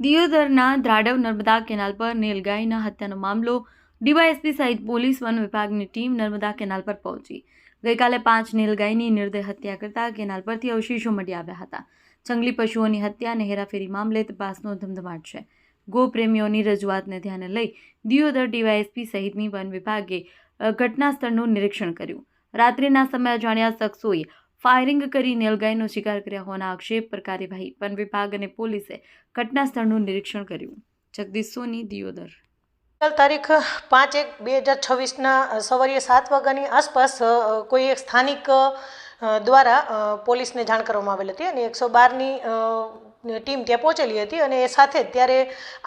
દિયોદરના દ્રાડવ Narmada canal પર નીલગાયના હત્યાનો મામલો ડીવાયએસપી સહિત પોલીસ વન વિભાગની ટીમ નર્મદા કેનાલ પર પહોંચી. ગઈકાલે પાંચ નીલગાયની નિર્દય હત્યા કરતા કેનાલ પરથી અવશેષો મળી આવ્યા હતા. જંગલી પશુઓની હત્યા અને હેરાફેરી મામલે તપાસનો ધમધમાટ છે. ગોપ્રેમીઓની રજૂઆતને ધ્યાને લઈ દિયોદર ડીવાયએસપી સહિતની વન વિભાગે ઘટના સ્થળનું નિરીક્ષણ કર્યું. રાત્રિના સમયે અજાણ્યા શખ્સોએ ફાયરિંગ કરી નીલગાયનો શિકાર કર્યા હોવાના આક્ષેપ પર કાર્યવાહી વન વિભાગ અને પોલીસે ઘટના સ્થળનું નિરીક્ષણ કર્યું. જગદીશ સોની, દિયોદર. ગઈકાલ તારીખ પાંચ એક બે હજાર છવ્વીસના સવારે સાત વાગ્યાની આસપાસ કોઈ એક સ્થાનિક દ્વારા પોલીસને જાણ કરવામાં આવેલ હતી અને એકસો બારની ટીમ ત્યાં પહોંચેલી હતી અને એ સાથે જ ત્યારે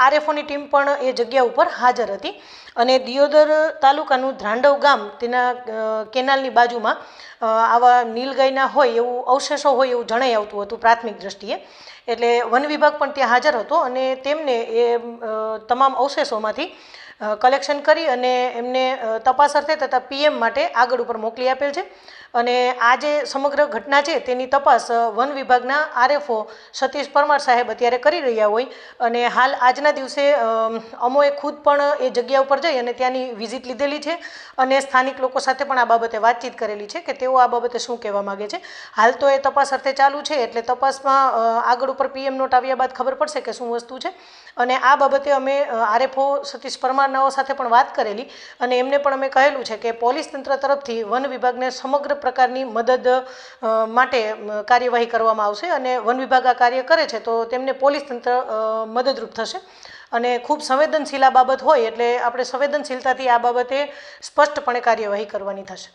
આરએફઓની ટીમ પણ એ જગ્યા ઉપર હાજર હતી. અને દિયોદર તાલુકાનું ધ્રાંડવ ગામ તેના કેનાલની બાજુમાં આવા નીલગાયના હોય એવું અવશેષો હોય એવું જણાઈ આવતું હતું પ્રાથમિક દ્રષ્ટિએ. એટલે વન વિભાગ પણ ત્યાં હાજર હતો અને તેમને એ તમામ અવશેષોમાંથી કલેક્શન કરી અને એમને તપાસ અર્થે તથા પીએમ માટે આગળ ઉપર મોકલી આપેલ છે. અને આ જે સમગ્ર ઘટના છે તેની તપાસ વન વિભાગના આરએફઓ સતીશ પરમાર સાહેબ અત્યારે કરી રહ્યા હોય. અને હાલ આજના દિવસે અમોએ ખુદ પણ એ જગ્યા ઉપર જઈ અને ત્યાંની વિઝિટ લીધેલી છે અને સ્થાનિક લોકો સાથે પણ આ બાબતે વાતચીત કરેલી છે કે તેઓ આ બાબતે શું કહેવા માગે છે. હાલ તો એ તપાસ અર્થે ચાલુ છે એટલે તપાસમાં આગળ ઉપર પીએમ નોટ આવ્યા બાદ ખબર પડશે કે શું વસ્તુ છે. અને આ બાબતે અમે આરએફઓ સતીશ પરમારનાઓ સાથે પણ વાત કરેલી અને એમને પણ અમે કહેલું છે કે પોલીસ તંત્ર તરફથી વન વિભાગને સમગ્ર પ્રકારની મદદ માટે કાર્યવાહી કરવામાં આવશે અને વન વિભાગ આ કાર્ય કરે છે, તો તેમને પોલીસ તંત્ર મદદરૂપ થશે. અને ખૂબ સંવેદનશીલ આ બાબત હોય એટલે આપણે સંવેદનશીલતાથી આ બાબતે સ્પષ્ટપણે કાર્યવાહી કરવાની થશે.